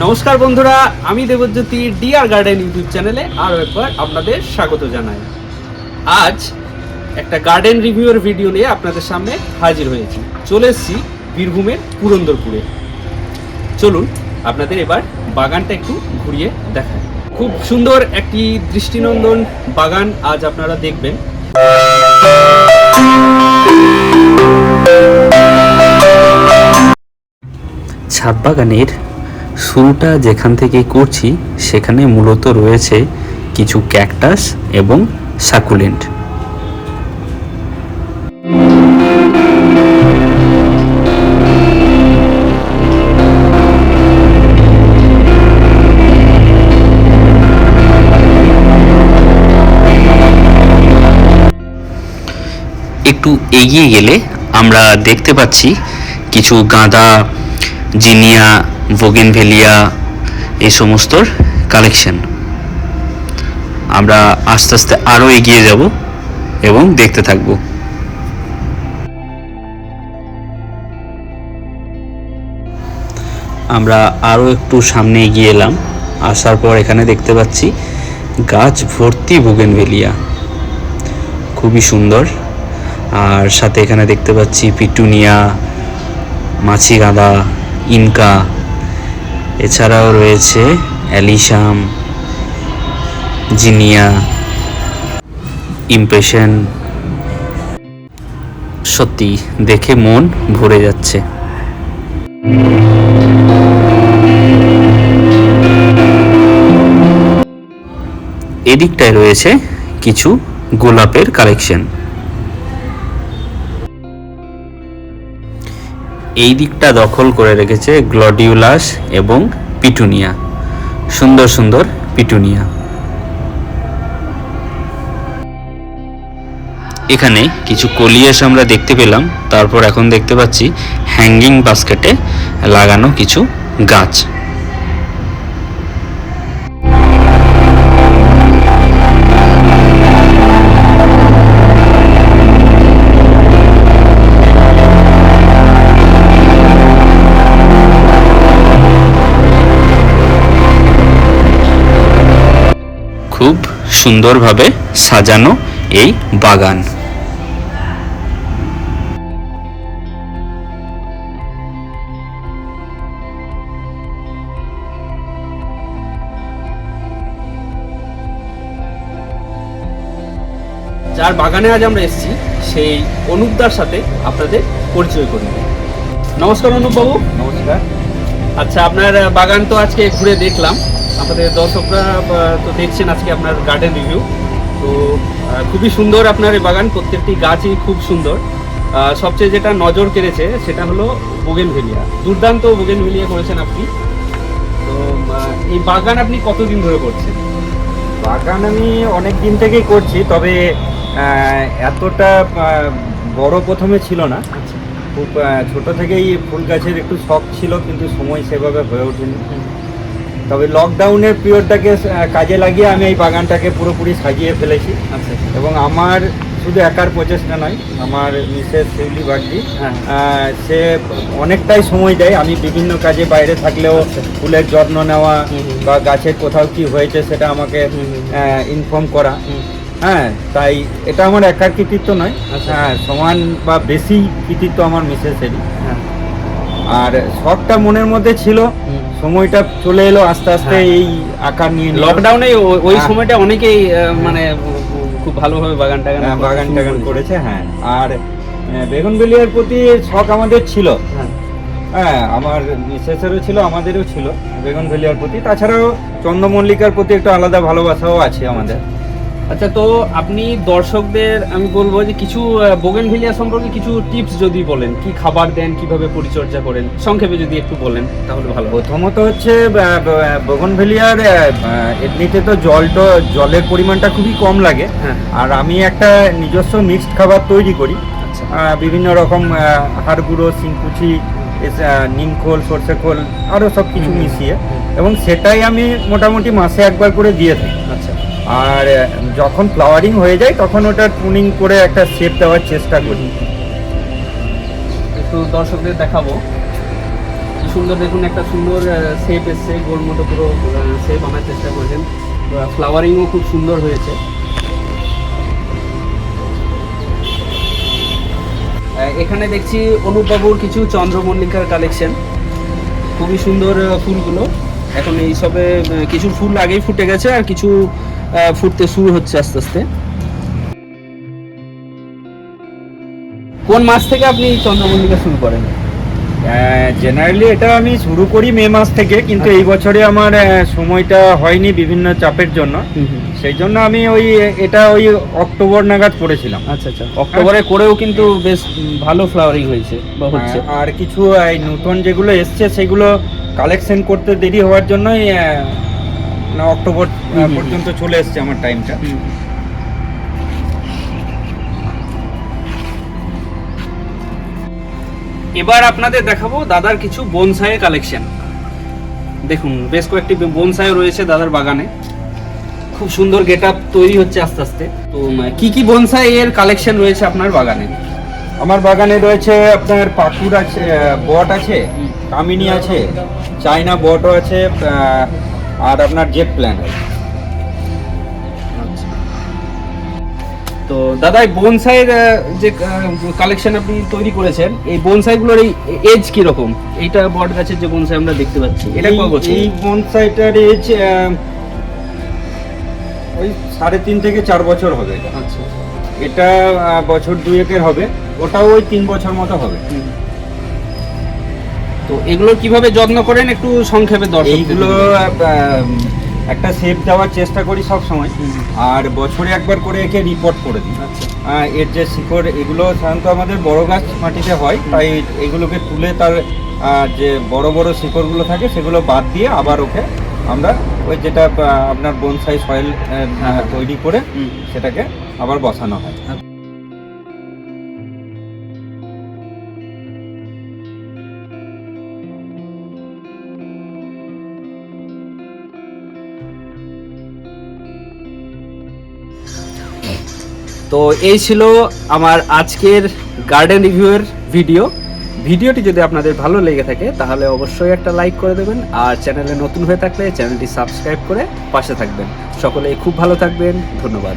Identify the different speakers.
Speaker 1: নমস্কার বন্ধুরা, আমি দেবজ্যোতি ডিআর গার্ডেন ইউটিউব চ্যানেলে আরও একবার আপনাদের স্বাগত জানাই। আজ একটা গার্ডেন রিভিউয়ের ভিডিও নিয়ে আপনাদের সামনে হাজির হয়েছি। চলে এসেছি বীরভূমের পুরন্দরপুরে। চলুন আপনাদের এবার বাগানটা একটু ঘুরিয়ে দেখায় খুব সুন্দর একটি দৃষ্টিনন্দন বাগান আজ আপনারা দেখবেন।
Speaker 2: ছাদ বাগানের শুরুটা যেখান থেকে করছি, সেখানে মূলত রয়েছে কিছু ক্যাকটাস এবং সাকুলেন্ট। একটু এগিয়ে গেলে আমরা দেখতে পাচ্ছি কিছু গাঁদা, জিনিয়া ভোগেনভেলিয়া এই সমস্তর কালেকশন আমরা আস্তে আস্তে আরও এগিয়ে যাব এবং দেখতে থাকব। আমরা আরও একটু সামনে এগিয়ে এলাম। আসার পর এখানে দেখতে পাচ্ছি গাছ ভর্তি ভোগেনভেলিয়া খুবই সুন্দর। আর সাথে এখানে দেখতে পাচ্ছি পিটুনিয়া মাছি গাঁদা ইনকা এছাড়াও রয়েছে অ্যালিসাম জিনিয়া, ইমপ্রেশন। সত্যি, দেখে মন ভরে যাচ্ছে। এদিকটায় রয়েছে কিছু গোলাপের কালেকশন এই দিকটা দখল করে রেখেছে গ্লডিউলাস এবং পিটুনিয়া। সুন্দর সুন্দর পিটুনিয়া। এখানে কিছু কলিয়াস আমরা দেখতে পেলাম। তারপর এখন দেখতে পাচ্ছি হ্যাঙ্গিং বাস্কেটে লাগানো কিছু গাছ। সুন্দরভাবে সাজানো এই বাগান।
Speaker 1: যার বাগানে আজ আমরা এসেছি সেই অনুপদার সাথে আপনাদের পরিচয় করি নমস্কার অনুপবাবু।
Speaker 3: নমস্কার।
Speaker 1: আচ্ছা আপনার বাগান তো আজকে ঘুরে দেখলাম। আমাদের দর্শকরা তো দেখছেন আজকে আপনার গার্ডেন রিভিউ তো খুবই সুন্দর আপনার এই বাগান প্রত্যেকটি গাছই খুব সুন্দর। সবচেয়ে যেটা নজর কেড়েছে সেটা হলো বোগেনভেলিয়া দুর্দান্ত বোগেনভেলিয়া করেছেন আপনি। তো এই বাগান আপনি কতদিন ধরে করছেন?
Speaker 3: বাগান আমি অনেক দিন থেকেই করছি তবে এতটা বড় প্রথমে ছিল না।
Speaker 1: আচ্ছা।
Speaker 3: খুব ছোট থেকেই ফুল গাছের একটু শখ ছিল কিন্তু সময় সেভাবে হয়ে ওঠেনি। তবে লকডাউনের পিরিয়ডটাকে কাজে লাগিয়ে আমি এই বাগানটাকে পুরোপুরি সাজিয়ে ফেলেছি
Speaker 1: আচ্ছা
Speaker 3: এবং আমার শুধু একার প্রচেষ্টা নয় আমার মিসেস শিউলি বাগদি
Speaker 1: হ্যাঁ।
Speaker 3: সে অনেকটাই সময় দেয় আমি বিভিন্ন কাজে বাইরে থাকলেও
Speaker 1: আচ্ছা।
Speaker 3: ফুলের যত্ন নেওয়া। বা গাছের কোথাও কি হয়েছে সেটা আমাকে। ইনফর্ম করা হ্যাঁ তাই এটা আমার একার কৃতিত্ব নয়
Speaker 1: আচ্ছা।
Speaker 3: হ্যাঁ সমান বা বেশি কৃতিত্ব আমার মিসেসেরই
Speaker 1: হ্যাঁ
Speaker 3: আর শখটা মনের মধ্যে ছিল। সময়টা চলে এলো আস্তে আস্তে
Speaker 1: হ্যাঁ।
Speaker 3: এই আকার নিয়ে
Speaker 1: লকডাউনে ওই
Speaker 3: হ্যাঁ।
Speaker 1: সময়টা অনেকেই মানে খুব ভালোভাবে বাগান টাগান
Speaker 3: হ্যাঁ, বাগান টাগান
Speaker 1: করেছে।
Speaker 3: হ্যাঁ। আর বেগুন বেলিয়ার প্রতি শখ আমাদের ছিল।
Speaker 1: হ্যাঁ।
Speaker 3: হ্যাঁ আমার মিসেসেরও ছিল আমাদেরও ছিল বেগুন ভেলিয়ার প্রতি। তাছাড়াও চন্দ্রমল্লিকার প্রতি একটু আলাদা ভালোবাসাও আছে আমাদের।
Speaker 1: আচ্ছা তো আপনি দর্শকদের আমি বলব যে কিছু বোগেনভিলিয়া সম্পর্কে কিছু টিপস যদি বলেন কি খাবার দেন কীভাবে পরিচর্যা করেন সংক্ষেপে যদি একটু বলেন তাহলে ভালো
Speaker 3: প্রথমত হচ্ছে বগনভেলিয়ার এমনিতে তো জলটা জলের পরিমাণটা খুবই কম লাগে।
Speaker 1: হ্যাঁ।
Speaker 3: আর আমি একটা নিজস্ব মিক্সড খাবার তৈরি করি।
Speaker 1: আচ্ছা।
Speaker 3: বিভিন্ন রকম হাড় গুঁড়ো আহ, নিমখোল সর্ষে খোল আরও সব কিছু মিশিয়ে। এবং সেটাই আমি মোটামুটি মাসে একবার করে দিয়ে থাকি। আর যখন ফ্লাওয়ারিং হয়ে যায়, তখন ওটা টুনিং করে একটা শেপ দেওয়ার চেষ্টা করি।
Speaker 1: একটু দর্শকদের দেখাবো। সুন্দর দেখুন, একটা সুন্দর শেপ এসছে গোল মতো পুরো শেপ আনার চেষ্টা করেছেন। ফ্লাওয়ারিংও খুব সুন্দর হয়েছে। এখানে দেখছি অনুপবাবুর কিছু চন্দ্রমল্লিকার কালেকশন খুবই সুন্দর ফুলগুলো। এখন এই সবে কিছু ফুল আগেই ফুটে গেছে আর কিছু ফুটতে শুরু হচ্ছে আস্তে আস্তে। কোন মাস থেকে আপনি চন্দ্রমল্লিকা শুরু করেন?
Speaker 3: জেনারেলি এটা আমি শুরু করি মে মাস থেকে কিন্তু এই বছরে আমার সময়টা হয়নি বিভিন্ন চাপের জন্য। সেই জন্য আমি ওই এটা ওই অক্টোবর নাগাদ করেছিলাম।
Speaker 1: আচ্ছা আচ্ছা। অক্টোবরে করেও কিন্তু বেশ ভালো ফ্লাওয়ারিং হয়েছে বা হচ্ছে।
Speaker 3: আর কিছু নতুন যেগুলো এসছে সেগুলো কালেকশন করতে দেরি হওয়ার জন্যই না অক্টোবর। পর্যন্ত চলে এসছে আমার টাইমটা
Speaker 1: এবার আপনাদের দেখাবো দাদার কিছু বনসাইয়ের কালেকশন দেখুন বেশ কয়েকটি বনসাই রয়েছে দাদার বাগানে। খুব সুন্দর গেট আপ তৈরি হচ্ছে আস্তে আস্তে। তো কি কি বনসাই এর কালেকশন রয়েছে আপনার বাগানে?
Speaker 3: আমার বাগানে রয়েছে আপনার পাকুর আছে বট আছে কামিনী আছে চাইনা বটও আছে আর আপনার জেট প্ল্যান
Speaker 1: আচ্ছা। তো দাদা এই বনসাইয়ের যে কালেকশন আপনি তৈরি করেছেন এই বনসাইগুলোর এই এজ কি রকম এইটা বট গাছের যে বনসাই আমরা দেখতে পাচ্ছি এটা কত বছর?
Speaker 3: এই বনসাইটার এজ ওই সাড়ে তিন থেকে চার বছর হবে এটা।
Speaker 1: আচ্ছা।
Speaker 3: এটা বছর দুয়েকের হবে ওটাও ওই তিন বছর মতো হবে।
Speaker 1: তো এগুলোর কীভাবে যত্ন করেন একটু সংক্ষেপে দর্শক
Speaker 3: এইগুলো আহ, একটা শেপ দেওয়ার চেষ্টা করি সব সময় আর বছরে একবার করে একে রিপোর্ট করে দিই।
Speaker 1: আচ্ছা।
Speaker 3: এর যে শিকড় এগুলো সাধারণত আমাদের বড় গাছ মাটিতে হয় তাই এগুলোকে তুলে তার যে বড় বড় শিকড়গুলো থাকে সেগুলো বাদ দিয়ে আবার ওকে আমরা ওই যেটা আপনার বনসাই সয়েল
Speaker 1: হ্যাঁ।
Speaker 3: তৈরি করে সেটাকে আবার বসানো হয়।
Speaker 1: তো এই ছিল আমার আজকের গার্ডেন রিভিউয়ের ভিডিও ভিডিওটি যদি আপনাদের ভালো লেগে থাকে, তাহলে অবশ্যই একটা লাইক করে দেবেন, আর চ্যানেলে নতুন হয়ে থাকলে চ্যানেলটি সাবস্ক্রাইব করে পাশে থাকবেন। সকলেই খুব ভালো থাকবেন, ধন্যবাদ।